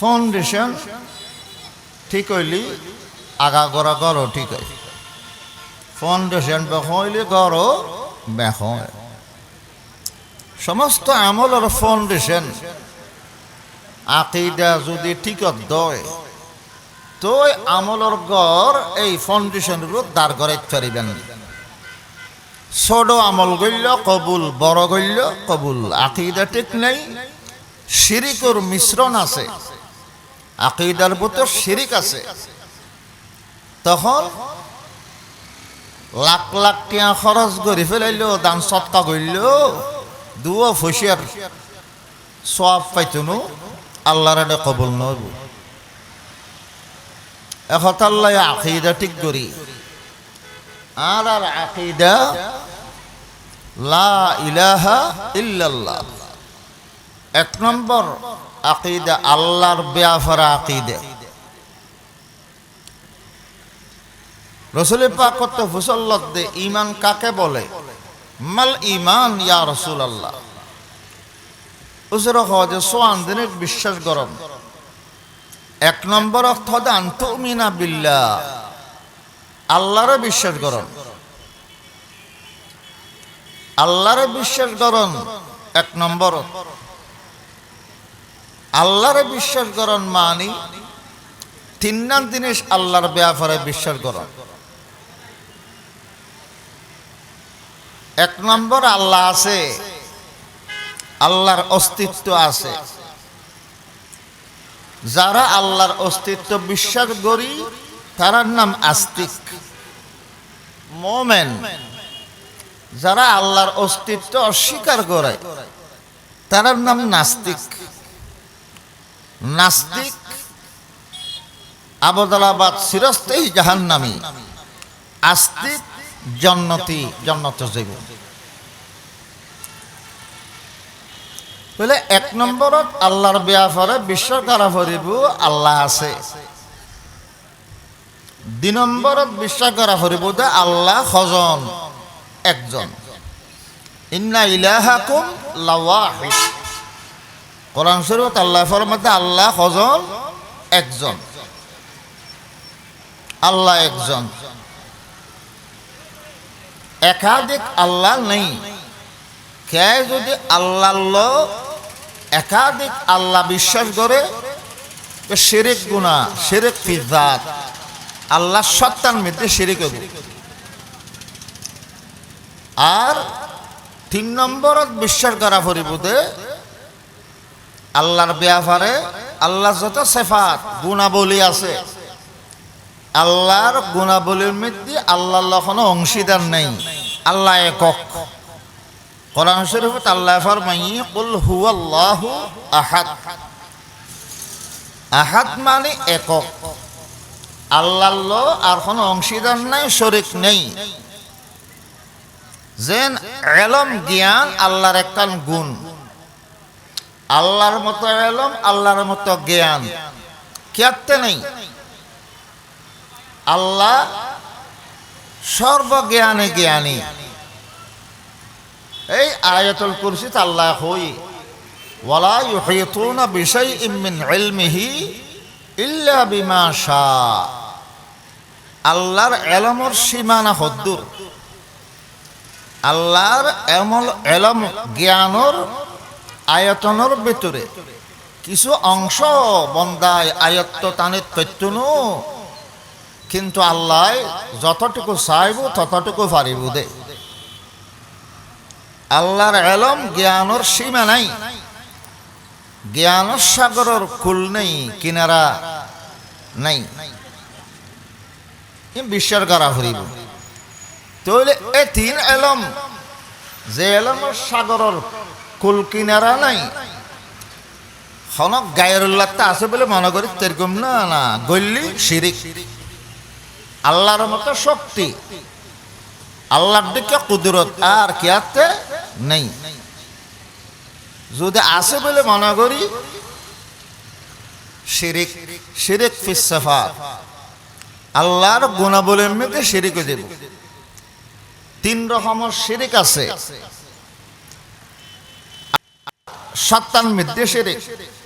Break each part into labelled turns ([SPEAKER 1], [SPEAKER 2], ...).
[SPEAKER 1] Foundation ঠিক হইলি, আগা গড়া গড়ও ঠিক হয় ফাউন্ডেশন বেখ হইলে গড়ও বেখ সমস্ত আমলের ফাউন্ডেশন আকিদা যদি ঠিকত দয় তো আমলের গড় এই ফাউন্ডেশনের দাঁড় গড়াইতে পারিবেন। ছোট আমল গইল, কবুল বড় গইল, কবুল আকিদা ঠিক নেই, শিরিকর মিশ্রণ আছে। আকিদার ভিতর শিরিক আছে। তখন লাখ লাখ টিয়া খরচ করে ফেলাইল, দান সৎকা করল দুও ফসিয়ার সব পাইতনু, আল্লাহর কবল নব এখতাল্লাই আকিদা ঠিক করি। আর আর আকিদা লা ইলাহা ইল্লাল্লাহ। এক নম্বর আকিদা, আল্লাহর বেয়াফারা আকিদা। রসুল পাক ফুসল্লত দে ইমান কাকে বলে? মাল ইমান ইয়া রসুল আল্লাহ উসর বিশ্বাস গরম। এক নম্বর অর্থ হচ্ছে আন্তমিনা বিল্লাহ। আল্লাহরে বিশ্বাস করন আল্লাহরে বিশ্বাস করন এক নম্বর আল্লাহরে বিশ্বাস করন মানি, তিন নাম জিনিস আল্লাহর ব্যাপারে বিশ্বাস করন। এক নম্বর আল্লাহ আছে, আল্লাহর অস্তিত্ব আছে। যারা আল্লাহর অস্তিত্ব বিশ্বাস করি, তারার নাম আস্তিক, মোমেন। যারা আল্লাহর অস্তিত্ব অস্বীকার করে, তারার নাম নাস্তিক। নাস্তিক, আবদালাবাদ সিরস্তেই জাহান্নামী, আস্তিক, জন্নতি, জন্নত জীবন। বলে এক নম্বরত আল্লাহর ব্যাপারে বিশ্ব করা ফরিব আল্লাহ আছে। দুই নম্বরত বিশ্বাস করা ফরিব যে আল্লাহ খজন একজন। ইন্না ইলাহাকুম লাওয়াহিদ। কোরআন শরীফত আল্লাহ ফরমাতে আল্লাহ খজন একজন। আল্লাহ একজন। একাধিক আল্লাহ নেই। কে যদি আল্লাহ একাধিক আল্লাহ বিশ্বাস করে সেরেক গুণা সেরেক ফিজাত আল্লাহ সত্তার মধ্যে হব আর তিন নম্বরত বিশ্বাস করা পরিবোধে আল্লাহর ব্যাপারে আল্লাহ যত সেফাত, গুণাবলী আছে, আল্লাহর গুণাবলীর মধ্যে আল্লাহ কোনো অংশীদার নেই, আল্লাহ একক। কোরআন শরীফত আল্লাহ ফরমাই কুল হুয়াল্লাহু আহাদ। আহাদ মানে একক। আল্লাহ আর কোনো অংশীদার নাই, শরিক নেই। যেন এলম, জ্ঞান, আল্লাহর একটা গুণ। আল্লাহর মতো এলম, আল্লাহর মতো জ্ঞান। কেতে নেই। আল্লাহ সর্বজ্ঞানে জ্ঞানী। এই আয়াতুল কুরসিত আল্লাহ হই, ওয়ালা ইউহিতুনা বিশাইইম ইল্লা বিমা শা। আল্লাহর এলমর সীমানা হদ্দুর আল্লাহর এমল, এলম জ্ঞানর আয়তনের ভিতরে। কিছু অংশ বন্দায় আয়ত্ত টানে তৈত্যনু কিন্তু আল্লাহ যতটুকু চাইব ততটুকু পারিব দে। আল্লাহর এলম জ্ঞানর সীমা নাই। জ্ঞানর সাগরের কুল নেই, কিনারা নাই। বিশ্বাস করা হরিব তাহলে এ তিন এলম, যে এলমের সাগরের কুল কিনারা নাই। হনক গায়ের উল্লাহটা আছে বলে মনে করি তেরকম না না, গল্লি, শিরিক। আল্লাহর মতো শক্তি। আল্লাহর দিকে কুদরত আর নেই। যদি আছে বলে মনে করি শিরিক শিরিক ফিসফা আল্লাহর গুণাবলীর মধ্যে শিরিক দেব তিন রকমের শিরিক আছে। সত্তান মিদ্যে শিরিক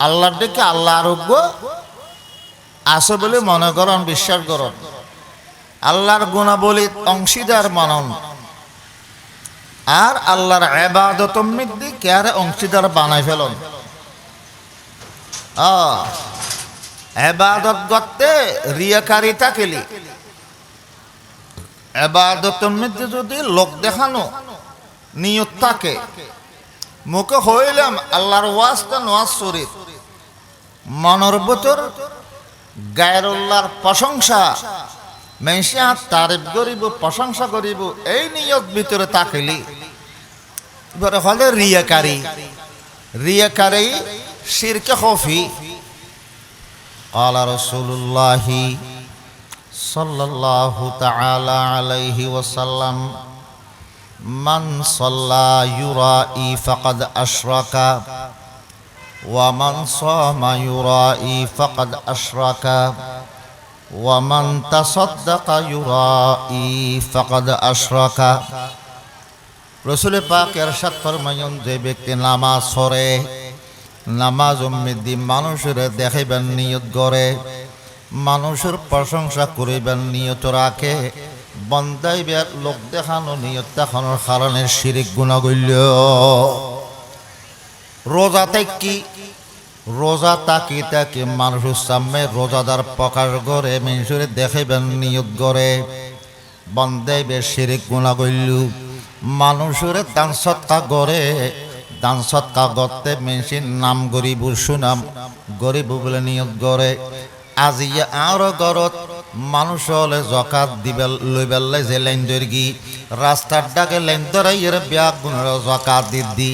[SPEAKER 1] আল্লাহর দিকে আল্লাহ আরোগ্য আছে বলে মনে করন, বিশ্বাস করন। আল্লাহর গুণাবলী অংশীদার মানন। আর আল্লাহর এবাদত মিদ্দি কেয়ারে অংশীদার বানাই ফেলন। এবাদত করতে রিয়াকারি থাকিলি এবাদত মধ্যে যদি লোক দেখানো, নিয়ত থাকে মুখে হইলাম আল্লাহর ওয়াজটা নোয়াজ শরীর মনের ভিতর গায়রুল্লাহর প্রশংসা মেশিয়া তারিফ করিব প্রশংসা করিব এই নিয়ত ভিতরে তাকিলি এবারে হলে রিয়াকারী রিয়াকারী শিরকে হফি قال رسول الله صلى الله تعالى عليه وسلم মান সল্লা ইউরা ই ফকদ আশরাকা ওয়ামান সামা ইউরা ই ফকদ আশরাকা ওয়ামান তাসাদ্দাকা ইউরা ই ফকদ আশরাকা। রসুল পাক এরশাদ ফরমায়ন যে ব্যক্তি নামাজ সরে নামাজ উম্মিদ্দি মানুষের দেখাইবেন, নিয়ত গড়ে মানুষের প্রশংসা করিবেন, নিয়ত রাখে বন্দাইবের লোক দেখানো নিয়ত দেখানোর কারণে শিরিক গুণা গুণাগল্য রোজাতে কি রোজা তাকি তাকি মানুষের সামনে রোজাদার প্রকাশ করে, মানুষের দেখাইবেন নিয়ত করে। বন্দাইবে শিরিক গুণাগল্য মানুষের দান সৎকা করে, দান সৎকা করতে মেশিন নাম গরিব সুনাম, গরিব বলে নিয়োগ করে। আজি আর গরত মানুষ হলে জকাত দিবে লইবেলে যে লাইন দর্গি রাস্তার ডাকে লাইন দরাইয়ের বিয়া গুণের জকাত দি দি।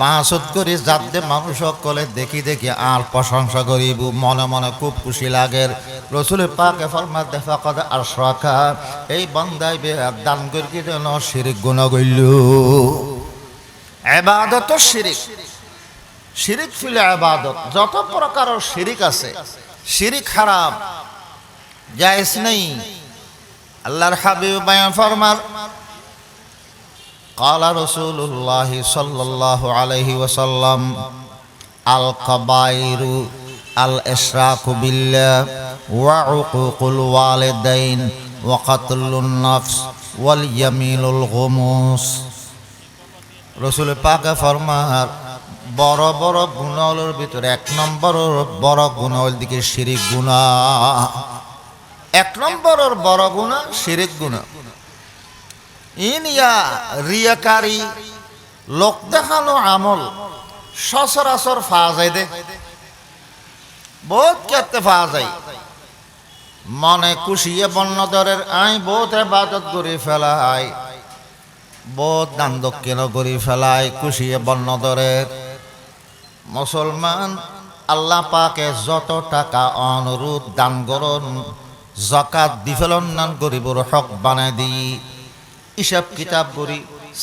[SPEAKER 1] বাঁচত করে যাতে মানুষ সকলে দেখি দেখি আর প্রশংসা করিব। মনে মনে খুব খুশি লাগে। রসুল পাকে ফরমা দেখা কথা আর সখা এই বন্দাই বে দান করি যেন শিরিক গুণ গইল এবাদত শিরিক। শিরিক ফিলে আবাদত যত প্রকারের শিরিক আছে, শিরিক হারাম। জায়েজ নেই আল্লাহর হাবিব বায়ান ফরমার قال رسول الله صلى الله عليه وسلم الكبائر الإشراك بالله وعقوق الوالدين وقتل النفس واليمين الغموس রসুল পাকে ফরমার বড় বড় গুণালের ভিতরে এক নম্বরের বড় গুণাল দিকে শিরিক গুণা এক নম্বরের বড় গুণা, শিরিক গুণা। ইনিয়া রিয়াকারী, লোক দেখানো আমল, সচরাচর ফাওয়া যায় দে। বহুত ক্ষেত্রে পাওয়া যায় মনে খুশিয়ে বন্যদরের আই বহুত এবাদত করে ফেলায় বহুত দান দক্ষিণ করি ফেলায় খুশিয়ে বন্যদরের। মুসলমান, আল্লাহ পাকে যত টাকা অনুরোধ দান করন জকাত দি ফেলন নান গরিবর হক বানাই দি। হিসাব কিতাব করি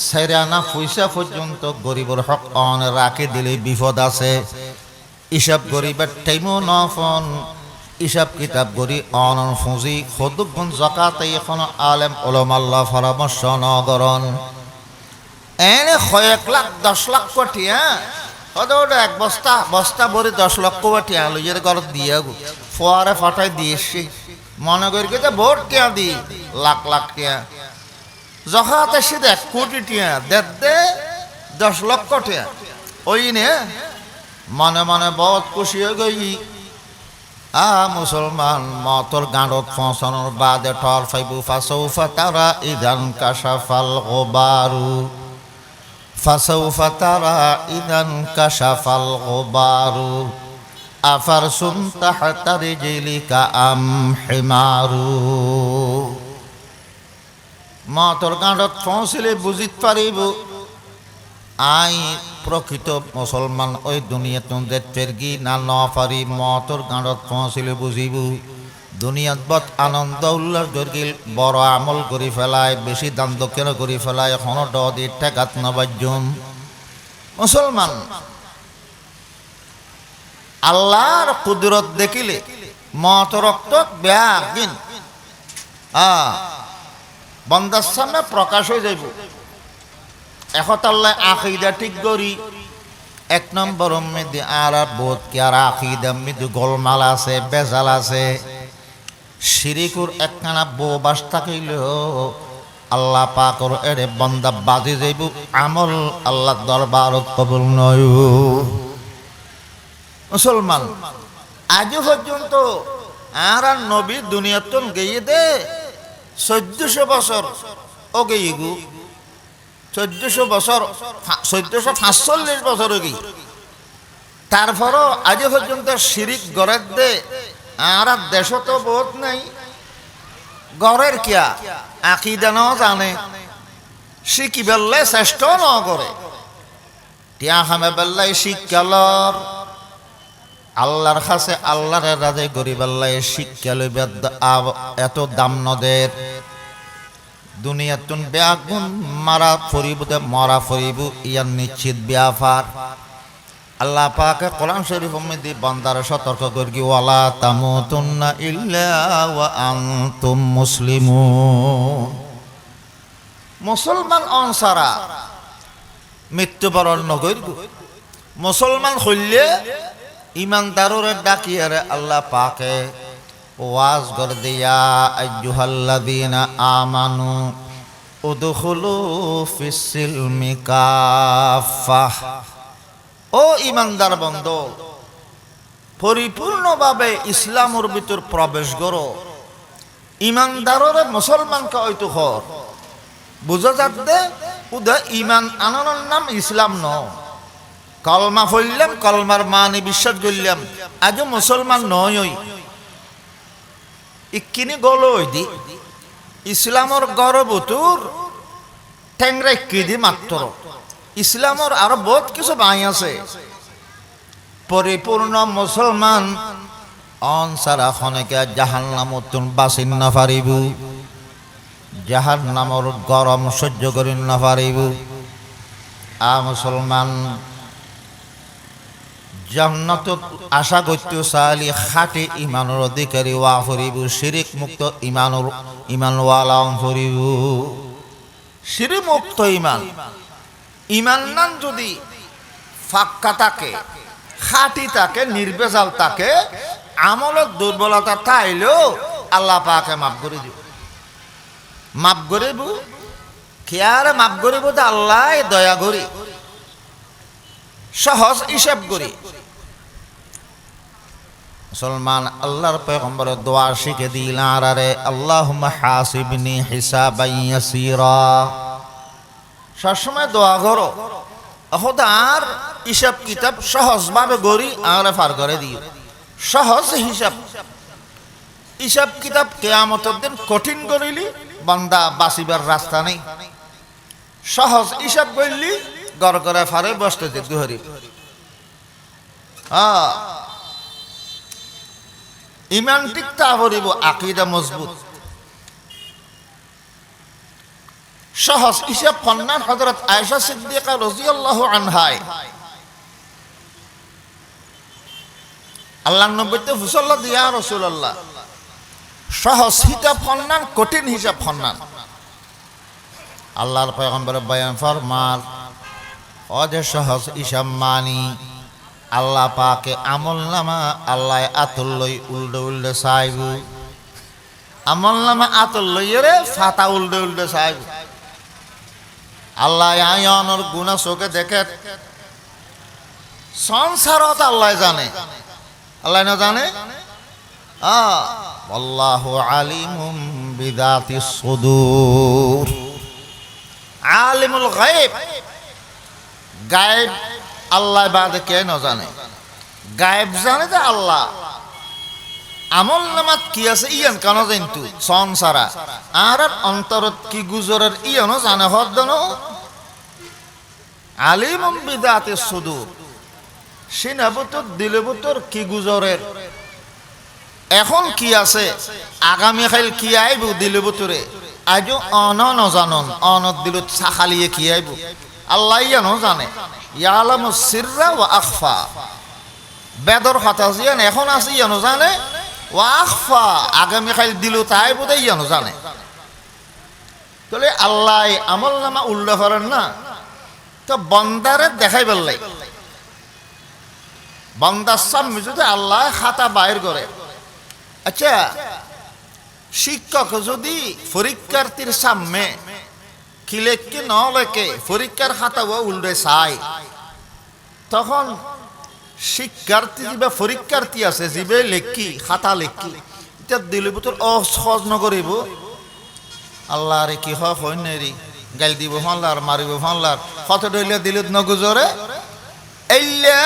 [SPEAKER 1] সেরানা পয়সা পর্যন্ত গরিবর হক অন রাখে দিলে বিপদ আছে। হিসাব গরিবের টাইমও নফন হিসাব কিতাব করি, অন ফুঁজি সদুগুণ জকাতে এখন আলেম ওলমাল্লা পরামর্শ নগরণ এনে কয়েক লাখ, দশ লাখ কোটি হ্যাঁ? ওটা এক বস্তা বস্তা ভরে দশ লক্ষ কোটি আলু যে ঘর দিয়ে ফোয়ারে ফাটাই দিয়েছি। মনে করি তো ভোট টিয়া দি, লাখ লাখ টিয়া। জহাতে সিধে এক কোটি টিয়া দেড় দে, দশ লক্ষ টিয়া। ওই নে, মনে মনে বহুত খুশি হয়ে গই। আ, মুসলমান, মতর গাঁডত পৌঁছানোর বাদে ঠর ফাইবু ফাসৌফা তারা ইদান কাশাফাল গোবারু। ফাসৌফা তারা ইদান কাশাফাল গোবারু। আফার সুম জিলিকা আম হিমারু মতর গাঁডত পৌঁছিলে বুঝিত পারিব, আই প্রকৃত মুসলমান ওই দুনিয়াত দেখি না ন পারি, মতর গাঁডত পৌঁছিলে বুঝিব, দুনিয়াত বত আনন্দ উল্লাস গর্গিল বড় আমল কৰি ফেলাই, বেশি দান দক্ষিণ কৰি ফেলাই, এখন দি ঠেকাত নবাজ্যম মুসলমান আল্লাহর কুদরত দেখিলে মত, রক্ত বেয়া দিন আ বন্দার সামনে প্রকাশ হয়ে যাইব। এখন আল্লাহ আকিদা ঠিক করি। এক নম্বর মধ্যে আর বোধ কি, আর আকিদার মধ্যে গোলমাল আছে, বেজাল আছে। শিরিকুর একখানা বউ বাস থাকিল আল্লাহ পাকর এরে বন্দা বাজি যাইব। আমল আল্লাহ দরবার কবুল নয়। মুসলমান। আজও পর্যন্ত আর আর নবী দুনিয়াতন গেয়ে দে, চোদ্দশো বছর ও গিয়ে গু। চোদ্দশো বছর চোদ্দশো পাঁচচল্লিশ বছর ও গিয়ে। তারপরও আজ পর্যন্ত শিরিক গড়ের দে, আর আর দেশ তো বহুত নাই। গড়ের কিয়া, আকিদা ন জানে। শিকি বেললে শ্রেষ্ঠ ন করে টিয়া হামে বেল্লাই শিক্ষালর আল্লাহর কাছে আল্লাহর রাজে গরিব আল্লাহ শিক্ষা লইবে এত দাম নদের। দুনিয়াতুন বেআগুন মারা ফরিব দে, মরা ফরিব, ইয়ার নিশ্চিত ব্যাপার আল্লাহ পাকে কোরআন শরীফ মধ্যে বান্দার সতর্ক করি ওয়ালা তামুতুন্না ইল্লা ওয়া আনতুম মুসলিমুন। মুসলমান অনসারা মৃত্যুবরণ নগর মুসলমান হইলে ইমানদাররে ডাকিয়ারে আল্লাহ পাকে। ওয়াজ কর দিয়া, আইয়ুহাল্লাযীনা আমানু উদখুলু ফিসসিলমি কাফাহ ও ইমানদার বন্ধ, পরিপূর্ণভাবে ইসলামের ভিতর প্রবেশ করো। ইমানদাররে মুসলমানকে হয়তো হর বুঝা যাচ্ছে, উদা ইমান আনানোর নাম ইসলাম ন কলমা ফইলাম কলমার মানে বিশ্বাস করলাম। আজও মুসলমান নয় ইকিনি গল দি। ইসলামর গর্বতুর ঠেংরা কিদি মাত্র। ইসলামর আরও বহুত কিছু বাই আছে। পরিপূর্ণ মুসলমান অন সারা খনেকে জাহান নামতুন বাসিন না পারিব। যাহার নামর গরম সহ্য করি না পারিব। আ মুসলমান জান্নাত আশা করতে চালি খাটি ইমানৰ অধিকাৰী ৱা ফুৰিব শিৰিক মুক্ত ইমানৰ ইমানৱালা ফুৰিব শিৰি মুক্ত ইমান। ইমান নান যদি ফাক্কা থাকে, খাটি থাকে, নির্বেজাল থাকে আমলত দুর্বলতা তাইলেও আল্লাহ পাকে মাফ করে দিব। মাফ করিব? খেয়ারে মাফ করিব? তো আল্লাহ দয়া করি। সহজ হিসাব করি। মুসলমান, আল্লাহর পেগম্বরে দোয়া শিখে দিল আর আরে আল্লাহ হাসিবনি হিসাবাইয়াসিরা সবসময় দোয়া করো। আর হিসাব কিতাব সহজভাবে গড়ি আর ফার করে দিও। সহজ হিসাব। হিসাব কিতাব কেয়ামতের দিন কঠিন করিলি, বান্দা বাঁচিবার রাস্তা নেই। সহজ হিসাব করলি গড় করে ফারে বসতে দিতে হরি ইমান টিকতা ভরিব আকিদা মজবুত। সহজ হিসাব কন্যার হজরত আয়সা সিদ্দিকা রাদিয়াল্লাহু আনহায়। আল্লাহ নব্বইতে হুসল্লা দিয়া রসুল্লাহ সহজ হিসাব ফন্নান কঠিন হিসাব ফন্নান আল্লাহর পয়গম্বর বয়ান ফরমার অজে সহজ হিসাব মানি। আল্লাহ পাকে আমল নামা আল্লাহ আতুল লই উল্ডে উল্ডে চাইব। আমল নামা আতুল লইয়ে ফাতা উল্ডে উল্ডে চাইব। আল্লাহ আয়নের গুণা চোখে দেখে। সংসারত আল্লাহ জানে। আল্লাহ না জানে? আল্লাহ আলিমুম বিদাতি সুদূর। আলিমুল গায়েব। গায়েব আল্লাহ বাদে কে ন জানে? গায়েব জানে যে আল্লাহ। আমল নামাত কি আছে ইয়ান কেন জানতু? সংসারা আর অন্তরত কি গুজরের ইয়ানো জানে হদ্দন? আলিম বিদাতি সুদূর। সিনাবতর দিলবতর কি গুজরের? এখন কি আছে? আগামী খাইল কি আইব দিলবতরে? আজও অন নজানন অনত দিলত চাখালিয়ে কি আইব? আল্লাহ ইয়ানো জানে। ইয়ালাম সিররা ও আখফা। বেদর কথা জিয়ান এখন আছে ইয়ানো জানে। ও আখফা, আগামী খাইল দিল তাই বোধ ইয়ানো জানে। তাহলে আল্লাহ আমল নামা উল্লেখ করেন না। তো বন্দারে দেখাই বেললাই বন্দার সামনে যদি আল্লাহ খাতা বাইর করে। আচ্ছা শিক্ষক যদি পরীক্ষার্থীর সামনে কি লেখকে ন লেখে পরীক্ষার খাতা ও উল্টে চাই তখন শিক্ষার্থী বা পরীক্ষার্থী আছে, যিবে লেখি, খাতা লেখি, এতিয়া দিলে তোর অসহজ নকরিব আল্লাহ রে কি হয় নেরি গাইল দিব ফানলার মারিব ফানলার কত ডইলে দিলে নগুজরে এইলে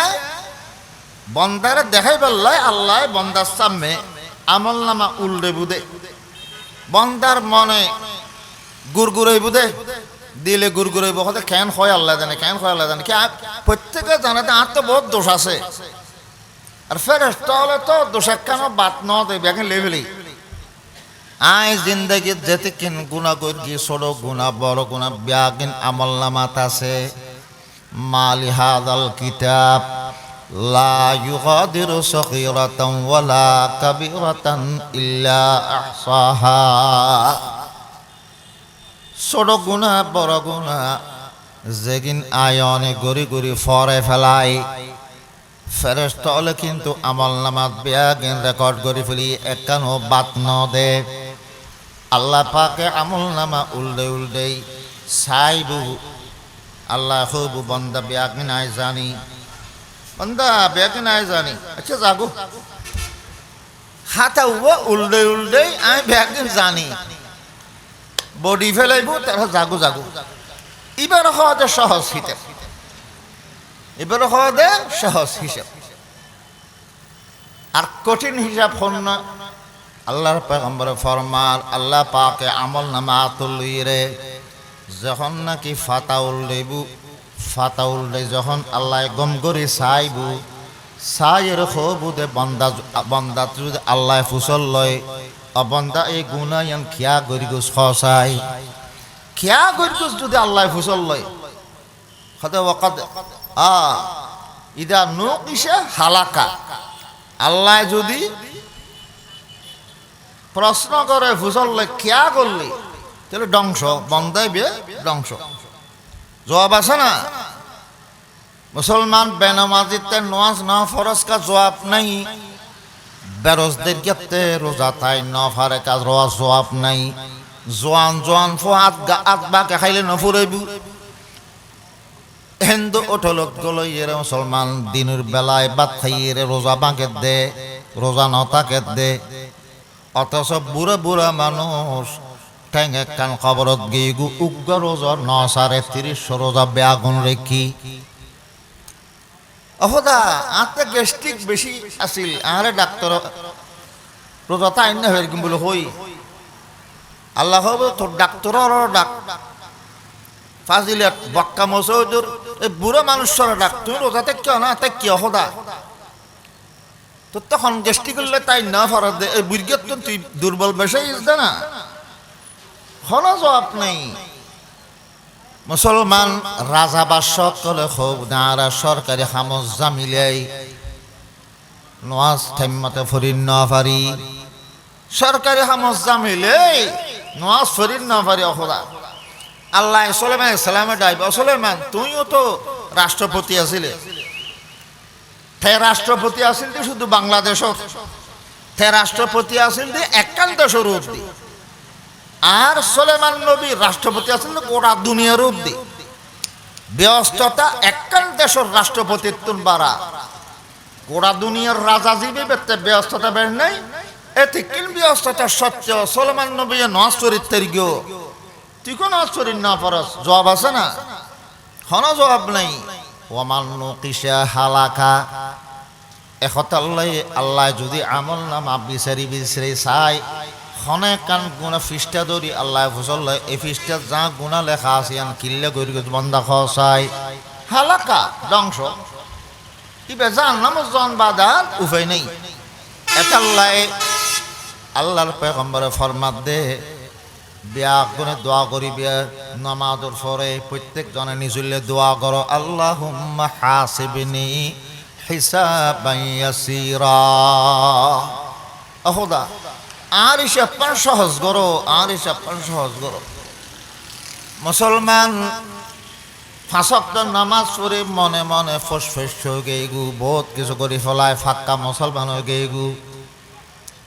[SPEAKER 1] বন্দারে দেখাই পাল্লাই আল্লাহ বন্দার সামনে আমল নামা উল্টে বুদে। বন্দার মনে গুড়গুড়াই বুদে দিলে গুড়গুড়াইব। হতে কেন হয় আল্লাহ জানে, কেন হয় আল্লাহ জানে। কি প্রত্যেকে জানে যে আর তো বহুত দোষ আছে। আর ফেরেস্তা হলে তো দোষ একখানো বাত ন দেবে এখন লেভেলি। আয় জিন্দগি যেতে কিন গুণা কর ছোট গুণা বড় গুণা ব্যাগিন আমল নামাত আছে। মালি হাদাল কিতাব, লা ইউগাদিরু সগীরাতান ওয়ালা কাবীরাতান ইল্লা আহসাহা। ছোট গুণা, বড় গুণা। যেগিন আয়নে গড়ি গড়ি ফরে ফেলাই ফেরেস্ত হলে কিন্তু আমল নামাত বেয়াগিন রেকর্ড করে ফেলি একানো বাত ন দে। আল্লাহ পাকে আমল নামা উল্ডে উল্ডেই সাইবু, আল্লাহ হবু বন্দা বেয়াগিন আয় জানি। বন্দা বেয়াগিন আয় জানি। আচ্ছা জাগো। হাতা উল্ডে উল্ডেই আমি বেয়াগিন জানি। বডি ফেলাইব তারা জাগো জাগো। এবার হওয়া যে সহজ হিতে এবার হওয়া দে সহজ হিসাব আর কঠিন হিসাব হন না আল্লাহর ফরমার আল্লাহ পাকে আমল নামা তুলিরে যখন নাকি ফাতাউল লেবু, ফাতাউল দে যখন আল্লাহ গম করে চাইবু চাইয়ের খবুদে বন্দা বন্দা যদি আল্লাহ ফুসল লয় অবন্দা এই গুণায়ন খিয়া গরি গুছ খসাই খিয়া গরি গুছ যদি আল্লাহ ফুসল লয় আ, ইদা নুকিসে হালাকা। আল্লাহ যদি প্রশ্ন করে ফুসললে কিয়া করলি, তাহলে ধ্বংস বন্দাই বে ধ্বংস। জবাব আছে না? মুসলমান বেনামাজিতে নোয়াজ না ফরজ কা জবাব নাই। বেরোজদের গেতে রোজা তাই ন ফারে কাজ রোয়া জবাব নাই। জোয়ান জোয়ান ফো আত গা, আত, বাকে খাইলে নফুরাইবু হিন্দু ওঠলক গলো ইয়েরে মুসলমান, দিনের বেলায় বাদ খাইয়ে রোজা বাঁকে দে, রোজা নতাকে দে। অথচ বুড়া বুড়া মানুষ এক কান খবরত গিয়ে উগ্র রোজা ন সাড়ে তিরিশ রোজা বেআগুন রেখি। অহদা, আতে গ্যাস্ট্রিক বেশি আছিল আরে ডাক্তার রোজা তাই না হয়ে বলে, হই। আল্লাহ তোর ডাক্তার ডাক। ফাজিলাত, বক্কা মসৌদুর এই বুড়ো মানুষের ডাক তুমি রোজাতে কেউ না তাই কি হদা তো তখন গেস্টি করলে তাই না ফরাদ দে, এই বুড়গের তো তুই দুর্বল বেশে দে না হন জবাব নেই। মুসলমান রাজা বা সকলে হোক, নারা সরকারি হামজ জামিলাই নোয়াজ থাইমতে ফরিন ন পারি সরকারি হামজ জামিলাই নোয়াজ ফরিন ন পারি অহদা আল্লাহ সোলেমান ইসলামে ডাইব সোলেমান তুইও তো রাষ্ট্রপতি আছিলে। তে রাষ্ট্রপতি আছিল শুধু বাংলাদেশত। তে রাষ্ট্রপতি আছিল দি একান দেশের অব্দি আর সোলেমান নবী রাষ্ট্রপতি আছিল গোটা দুনিয়ার অব্দি ব্যস্ততা একান দেশের রাষ্ট্রপতিত্ব বাড়া গোটা দুনিয়ার রাজা জীবী ব্যস্ততা বের নাই। এতে কিন ব্যস্ততা সত্য সোলেমান নবী নজ চরিত্রের গিয়ে তুই কোন আশ্চর্য না পারস জবাব আছে না? হন জবাব নেই। ওমান নকিসা হালাকা। এখত আল্লাহ আল্লাহ যদি আমল নামা বিচারি বিচারি চাই হনে কান গুণা ফিস্টা ধরি আল্লাহ ফসল এই ফিস্টা যা গুণা লেখা আছে আন কিল্লে গরি বন্ধা খাই হালাকা, ধ্বংস। ইবে জান নাম জন বাদার উপায় নেই। এটা আল্লাহ আল্লাহর পেগম্বরে ফরমাত দে, বিয়া গুণে দোয়া করি বিয়া নামাজের পরে প্রত্যেক জনে নিজুলে দোয়া করো আল্লাহ হাসিবিনি হিসাবান ইয়াসিরা অহদা আর হিসাব সহজ করো আর হিসাব সহজ করো মুসলমান নামাজ পড়ে মনে মনে ফসফস গেগু বহুত কিছু করে ফেলায়, ফাক্কা মুসলমান গেগু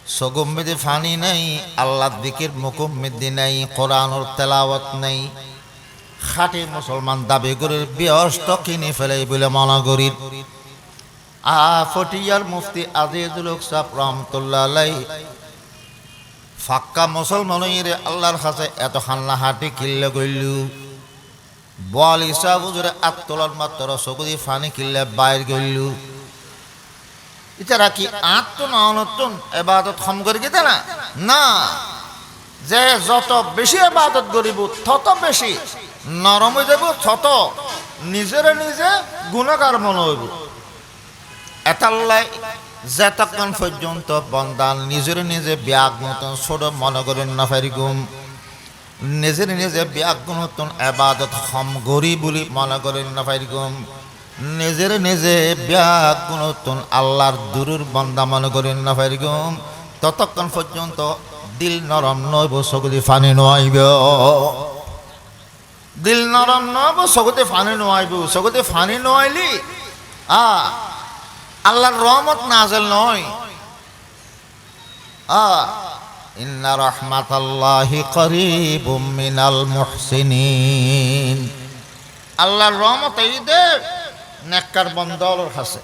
[SPEAKER 1] সগম্মিদি ফানি নেই, আল্লাহ দিকের মুকুম্মিদি নেই কোরআনুর তেলাওয়াত নেই। খাঁটি মুসলমান দাবি করে ব্যস্ত কিনে ফেলে বলে মনে করি। আ, ফটিয়ার মুফতি আজিজুল সাহ রহমতুল্লাহ ফাক্কা মুসলমান রে আল্লাহর কাছে এত হান্না হাঁটি কিল্লে গইলু বল ইসা বুজুরে আত্মলার মাত্র চকুদি ফানি কিল্লে বাইর গইলু ইতারা কি আত্ম না অনতুন এবাদত খম করে গেতে না না। যে যত বেশি এবাদত করিব, তত বেশি নরম হয়ে যাব তত নিজেরে নিজে গুণাগার মনে হইব। এতাল্লাই যেতক্ষণ পর্যন্ত বন্দান নিজের নিজে ব্যাগ মতন ছোট মনে করেন না ফারিগুম নিজের নিজে ব্যাগ নতুন এবাদত হম গরি বলি মনে করেন না ফারিগুম নিজের নিজে ব্যাগ নতুন আল্লাহর দূরের বন্দা মনে করেন না ফারিগুম ততক্ষণ পর্যন্ত দিল নরম নইব সগুলি ফানি নইব দিল নরম নইব সগুতে ফানি নইব সগুতে ফানি নইলি আ আল্লাহর রহমত নাজেল নয়। ইন্না রহমাতাল্লাহি করিবুম মিনাল মুহসিনিন। আল্লাহর রহমত এই দে নেককার বন্দর কাছে।